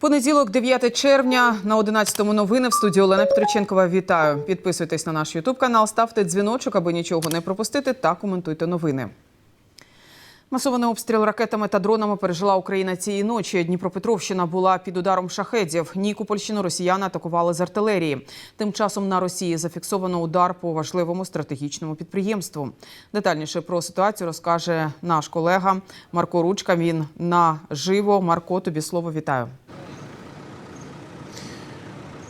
Понеділок, 9 червня, на 11-му новини в студії Олена Петриченкова. Вітаю. Підписуйтесь на наш Ютуб канал, ставте дзвіночок, аби нічого не пропустити, та коментуйте новини. Масований обстріл ракетами та дронами пережила Україна цієї ночі. Дніпропетровщина була під ударом шахедів. Нікопольщину росіяни атакували з артилерії. Тим часом на Росії зафіксовано удар по важливому стратегічному підприємству. Детальніше про ситуацію розкаже наш колега Марко Ручка. Він наживо. Марко, тобі слово вітаю.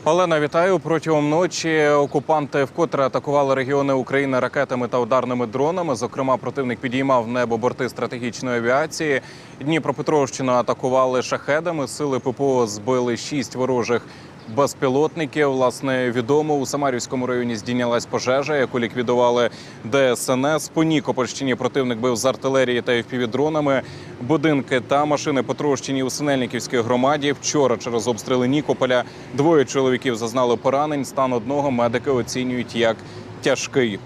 Олена, вітаю. Протягом ночі окупанти вкотре атакували регіони України ракетами та ударними дронами. Зокрема, противник підіймав небо борти стратегічної авіації. Дніпропетровщину атакували шахедами. Сили ППО збили шість ворожих безпілотників. Власне, відомо у Самарівському районі здійнялась пожежа, яку ліквідували ДСНС. По Нікопольщині противник бив з артилерії та FPV-дронами. Будинки та машини потрощені у Синельниківській громаді. Вчора через обстріли Нікополя двоє чоловіків зазнали поранень. Стан одного медики оцінюють як тяжкий.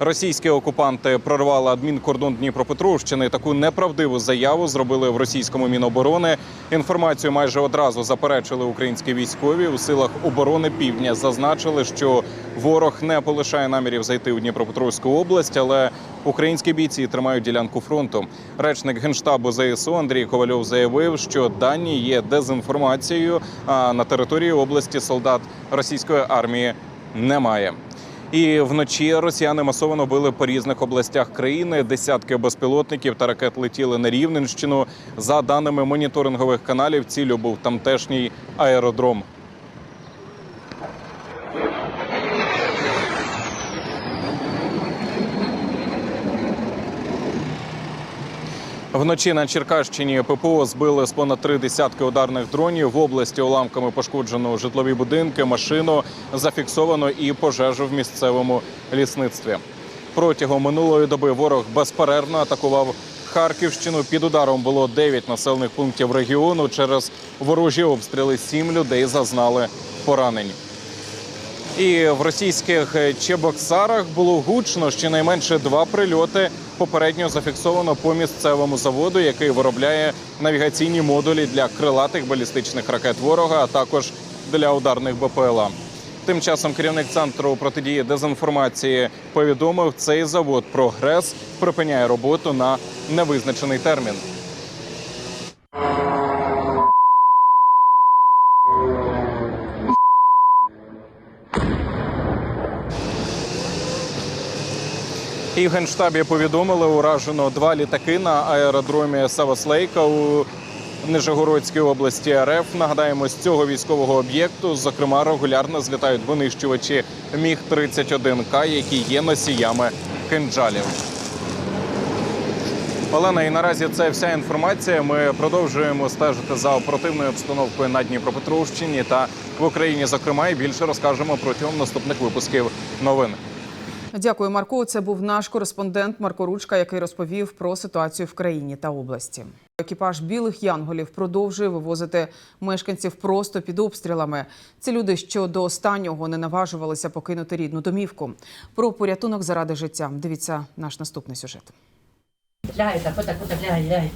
Російські окупанти прорвали адмінкордон Дніпропетровщини. Таку неправдиву заяву зробили в російському міноборони. Інформацію майже одразу заперечили українські військові у силах оборони півдня. Зазначили, що ворог не полишає намірів зайти у Дніпропетровську область, але українські бійці тримають ділянку фронту. Речник генштабу ЗСУ Андрій Ковальов заявив, що дані є дезінформацією. А на території області солдат російської армії немає. І вночі росіяни масово били по різних областях країни. Десятки безпілотників та ракет летіли на Рівненщину. За даними моніторингових каналів, цілю був тамтешній аеродром. Вночі на Черкащині ППО збили з понад три десятки ударних дронів. В області уламками пошкоджено житлові будинки, машину зафіксовано і пожежу в місцевому лісництві. Протягом минулої доби ворог безперервно атакував Харківщину. Під ударом було 9 населених пунктів регіону. Через ворожі обстріли сім людей зазнали поранень. І в російських Чебоксарах було гучно щонайменше два прильоти. Попередньо зафіксовано по місцевому заводу, який виробляє навігаційні модулі для крилатих балістичних ракет ворога, а також для ударних БПЛА. Тим часом керівник центру протидії дезінформації повідомив, цей завод прогрес припиняє роботу на невизначений термін. І в генштабі повідомили, уражено два літаки на аеродромі Савослейка у Нижегородській області РФ. Нагадаємо, з цього військового об'єкту, зокрема, регулярно злітають винищувачі Міг 31 К, які є носіями кинджалів. Олена, і наразі це вся інформація. Ми продовжуємо стежити за оперативною обстановкою на Дніпропетровщині та в Україні. Зокрема, і більше розкажемо протягом наступних випусків новин. Дякую, Марко. Це був наш кореспондент Марко Ручка, який розповів про ситуацію в країні та області. Екіпаж білих янголів продовжує вивозити мешканців просто під обстрілами. Це люди, що до останнього не наважувалися покинути рідну домівку. Про порятунок заради життя. Дивіться наш наступний сюжет. Лягай, так, отак, отак, лягай, лягай.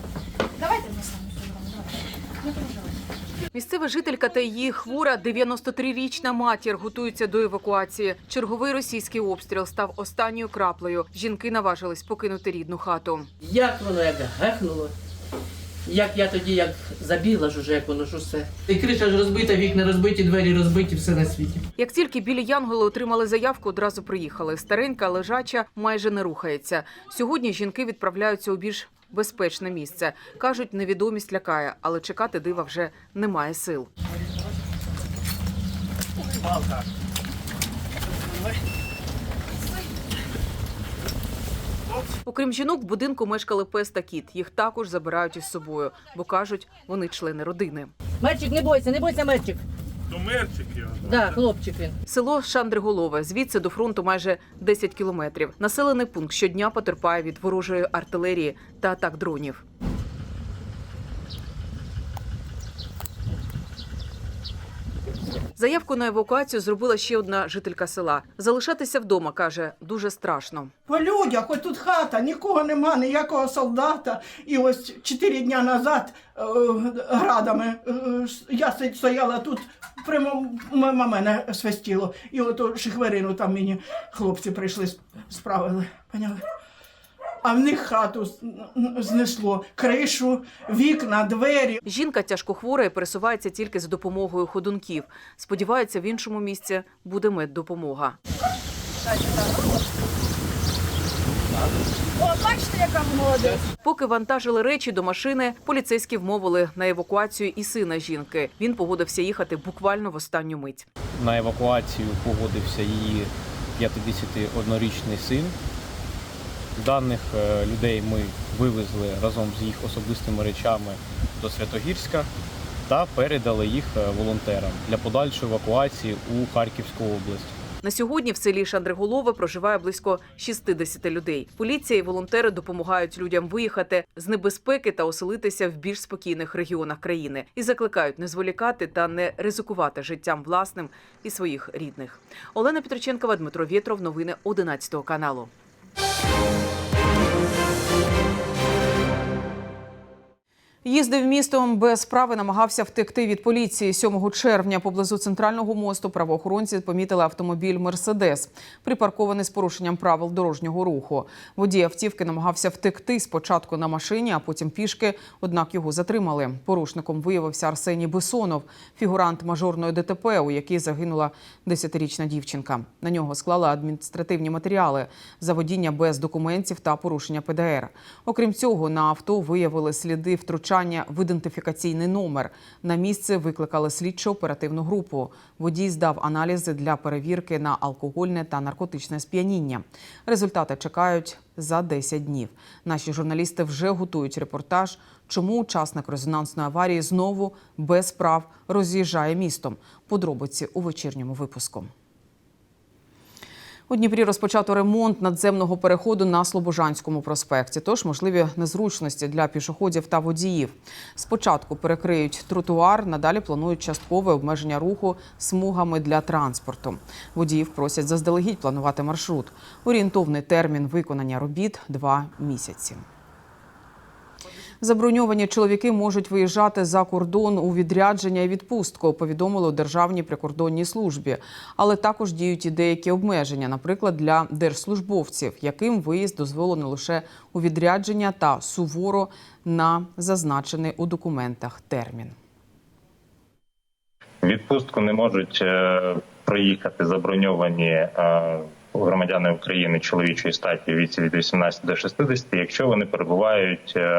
Місцева жителька та її хвора 93-річна матір готуються до евакуації. Черговий російський обстріл став останньою краплею. Жінки наважились покинути рідну хату. Як воно як гехнуло. Як я тоді як забігла ж уже, як воно ж усе. І криша ж розбита, вікна розбиті, двері розбиті, все на світі. Як тільки білі янголи отримали заявку, одразу приїхали. Старенька лежача майже не рухається. Сьогодні жінки відправляються у більш безпечне місце. кажуть, невідомість лякає, але чекати дива вже немає сил. Окрім жінок, в будинку мешкали пес та кіт. Їх також забирають із собою, бо кажуть, вони члени родини. Мерчик, не бойся, не бойся, мерчик. То мерчик його. Да, хлопчик він. Село Шандриголове. Звідси до фронту майже 10 кілометрів. Населений пункт щодня потерпає від ворожої артилерії та атак дронів. Заявку на евакуацію зробила ще одна жителька села. Залишатися вдома каже дуже страшно. По людях, ось тут хата, нікого нема, ніякого солдата. І ось чотири дня назад е, градами е, я стояла тут, прямо мимо мене свистіло. І ото шихверину там мені хлопці прийшли, сп- справили. Поняли? А в них хату знесло, кришу, вікна, двері. Жінка тяжкохвора і пересувається тільки за допомогою ходунків. Сподівається, в іншому місці буде меддопомога. О, бачите, яка молодець. Поки вантажили речі до машини, поліцейські вмовили на евакуацію і сина жінки. Він погодився їхати буквально в останню мить. На евакуацію погодився її 51-річний син. Даних е, людей ми вивезли разом з їх особистими речами до Святогірська та передали їх е, волонтерам для подальшої евакуації у Харківську область. На сьогодні в селі Шандриголове проживає близько 60 людей. Поліція і волонтери допомагають людям виїхати з небезпеки та оселитися в більш спокійних регіонах країни і закликають не зволікати та не ризикувати життям власним і своїх рідних. Олена Петриченкова, Дмитро Вєтров. Новини 11 каналу. Їздив містом без права, намагався втекти від поліції. 7 червня поблизу центрального мосту правоохоронці помітили автомобіль Мерседес, припаркований з порушенням правил дорожнього руху. Водій автівки намагався втекти спочатку на машині, а потім пішки. Однак його затримали. Порушником виявився Арсеній Бесонов, фігурант мажорної ДТП, у якій загинула 10-річна дівчинка. На нього склали адміністративні матеріали за водіння без документів та порушення ПДР. Окрім цього, на авто виявили сліди втручання в ідентифікаційний номер. На місце викликали слідчо оперативну групу. Водій здав аналізи для перевірки на алкогольне та наркотичне сп'яніння. Результати чекають за 10 днів. Наші журналісти вже готують репортаж, чому учасник резонансної аварії знову без прав роз'їжджає містом. Подробиці у вечірньому випуску. У Дніпрі розпочато ремонт надземного переходу на Слобожанському проспекті, тож можливі незручності для пішоходів та водіїв. Спочатку перекриють тротуар, надалі планують часткове обмеження руху смугами для транспорту. Водіїв просять заздалегідь планувати маршрут. Орієнтовний термін виконання робіт два місяці. Заброньовані чоловіки можуть виїжджати за кордон у відрядження і відпустку, повідомили у Державній прикордонній службі. Але також діють і деякі обмеження, наприклад, для держслужбовців, яким виїзд дозволено лише у відрядження та суворо на зазначений у документах термін. Відпустку не можуть е, проїхати заброньовані е, громадяни України чоловічої статі віці від 18 до 60, якщо вони перебувають е,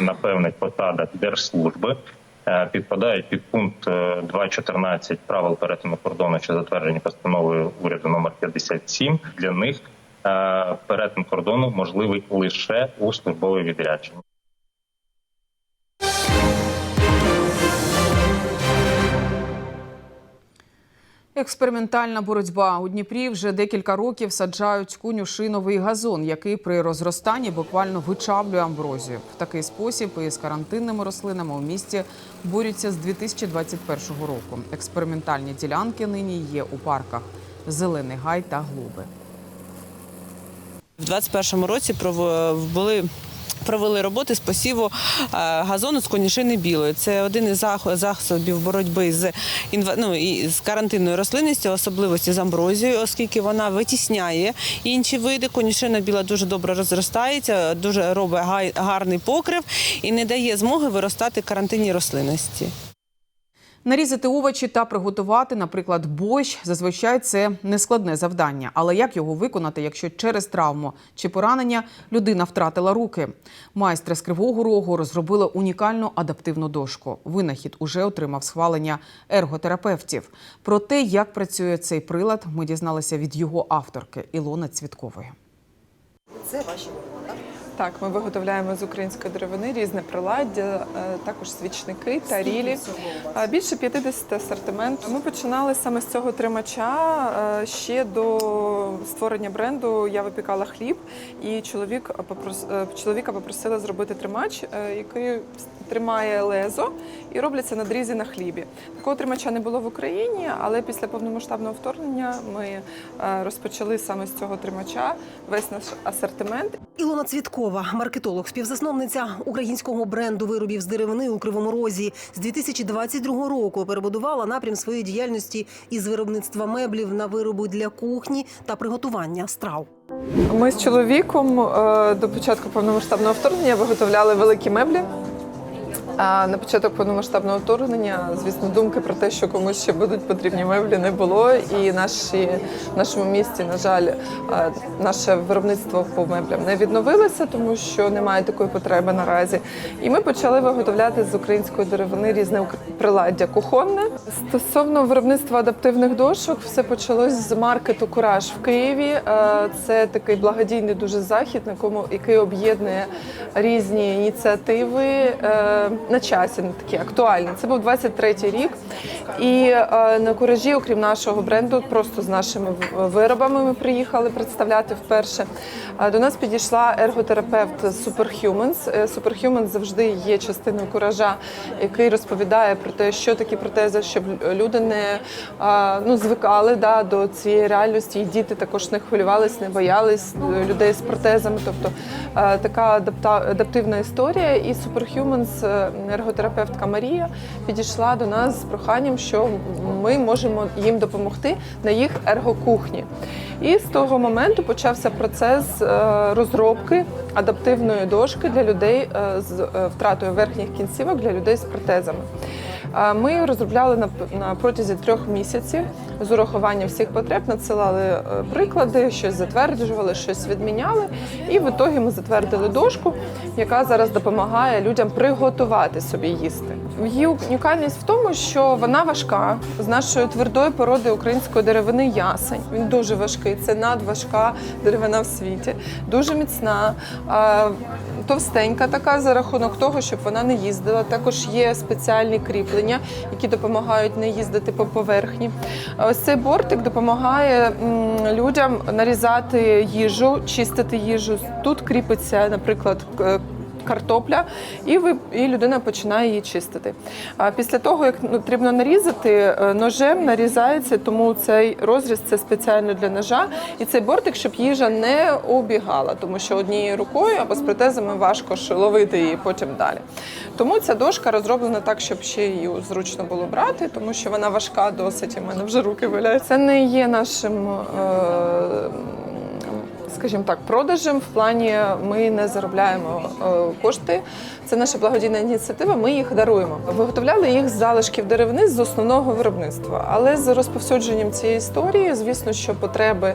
на певних посадах держслужби. е, Підпадають під пункт е, 2.14 правил перетину кордону, що затверджені постановою уряду номер 57. Для них е, перетин кордону можливий лише у службове відрядження. Експериментальна боротьба у Дніпрі вже декілька років саджають конюшиновий газон, який при розростанні буквально вичавлює амброзію. В такий спосіб із карантинними рослинами у місті борються з 2021 року. Експериментальні ділянки нині є у парках Зелений Гай та Глуби. В 2021 році були. Провели роботи з посіву е, газону з конішини білої. Це один із засобів боротьби з ну, і з карантинною рослинністю, особливості з амброзією, оскільки вона витісняє інші види. Конішина біла дуже добре розростається, дуже робить гарний покрив і не дає змоги виростати карантинній рослинності. Нарізати овочі та приготувати, наприклад, борщ, зазвичай це нескладне завдання. Але як його виконати, якщо через травму чи поранення людина втратила руки? Майстри з Кривого Рогу розробили унікальну адаптивну дошку. Винахід уже отримав схвалення ерготерапевтів. Про те, як працює цей прилад, ми дізналися від його авторки Ілони Цвіткової. Це ваші так? Ми виготовляємо з української деревини різне приладдя, е, також свічники та рілі. Е, Більше 50 асортимент. Ми починали саме з цього тримача. Е, Ще до створення бренду я випікала хліб, і чоловік попрос... чоловіка попросила зробити тримач, який тримає лезо і робляться надрізи на хлібі. Такого тримача не було в Україні, але після повномасштабного вторгнення ми розпочали саме з цього тримача весь наш асортимент. Ілона Цвіткова, маркетолог, співзасновниця українського бренду виробів з деревини у Кривому Розі, з 2022 року перебудувала напрям своєї діяльності із виробництва меблів на вироби для кухні та приготування страв. Ми з чоловіком е, до початку повномасштабного вторгнення виготовляли великі меблі. А на початок повномасштабного вторгнення, звісно, думки про те, що комусь ще будуть потрібні меблі, не було. І наші, в нашому місті, на жаль, е, наше виробництво по меблям не відновилося, тому що немає такої потреби наразі. І ми почали виготовляти з української деревини різне приладдя кухонне. Стосовно виробництва адаптивних дошок, все почалось з маркету Кураж в Києві. Е, Це такий благодійний дуже захід, на якому який об'єднує різні ініціативи е, на часі, на такі актуальні. Це був 23-й рік. І е, на куражі, окрім нашого бренду, просто з нашими виробами ми приїхали представляти вперше. Е, До нас підійшла ерготерапевт Superhumans. Е, Superhumans завжди є частиною куража, який розповідає про те, що такі протези, щоб люди не е, ну, звикали да, до цієї реальності, і діти також не хвилювались, не боялись е, людей з протезами. Тобто е, така адапта- адаптивна історія. І Superhumans, е, ерготерапевтка Марія, підійшла до нас з проханням, що ми можемо їм допомогти на їх ергокухні. І з того моменту почався процес е, розробки адаптивної дошки для людей е, з е, втратою верхніх кінцівок для людей з протезами. Ми розробляли на, на протязі трьох місяців з урахуванням всіх потреб, надсилали е, приклади, щось затверджували, щось відміняли. І в ітогі ми затвердили дошку, яка зараз допомагає людям приготувати собі їсти. Її унікальність в тому, що вона важка з нашої твердої породи української деревини ясень. Він дуже важкий. Це надважка деревина в світі, дуже міцна, товстенька така за рахунок того, щоб вона не їздила. Також є спеціальні кріплення, які допомагають не їздити по поверхні. Ось цей бортик допомагає людям нарізати їжу, чистити їжу. Тут кріпиться, наприклад, картопля, і ви і людина починає її чистити. А після того, як ну, потрібно нарізати, е, ножем нарізається, тому цей розріз це спеціально для ножа. І цей бортик, щоб їжа не убігала, тому що однією рукою або з протезами важко ловити її потім далі. Тому ця дошка розроблена так, щоб ще її зручно було брати, тому що вона важка досить. У мене вже руки валяють. Це не є нашим. Е- скажімо так, продажем в плані ми не заробляємо е, кошти. Це наша благодійна ініціатива. Ми їх даруємо. Виготовляли їх з залишків деревини з основного виробництва. Але з розповсюдженням цієї історії, звісно, що потреби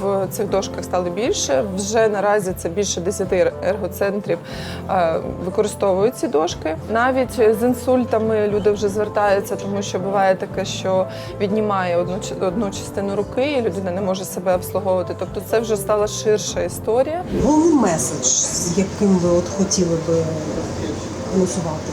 в цих дошках стали більше. Вже наразі це більше 10 ергоцентрів е, використовують ці дошки. Навіть з інсультами люди вже звертаються, тому що буває таке, що віднімає одну одну частину руки, і людина не може себе обслуговувати. Тобто, це вже стала ширша історія. Головний меседж, з яким ви от хотіли би анонсувати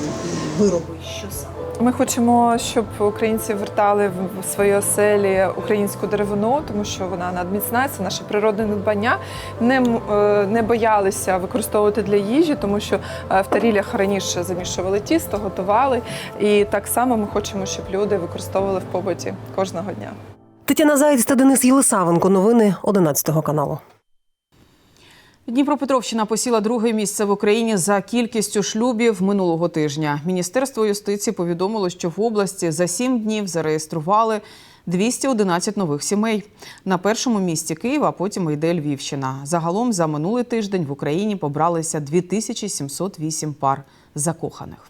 вироби. Що саме? Ми хочемо, щоб українці вертали в в свої оселі українську деревину, тому що вона надміцна, це наше природне надбання. Не, е, не боялися використовувати для їжі, тому що е, в тарілях раніше замішували тісто, готували. І так само ми хочемо, щоб люди використовували в побуті кожного дня. Тетяна Заєць та Денис Єлисавенко. Новини 11 каналу. Дніпропетровщина посіла друге місце в Україні за кількістю шлюбів минулого тижня. Міністерство юстиції повідомило, що в області за сім днів зареєстрували 211 нових сімей. На першому місці Києва, а потім йде Львівщина. Загалом за минулий тиждень в Україні побралися 2708 пар закоханих.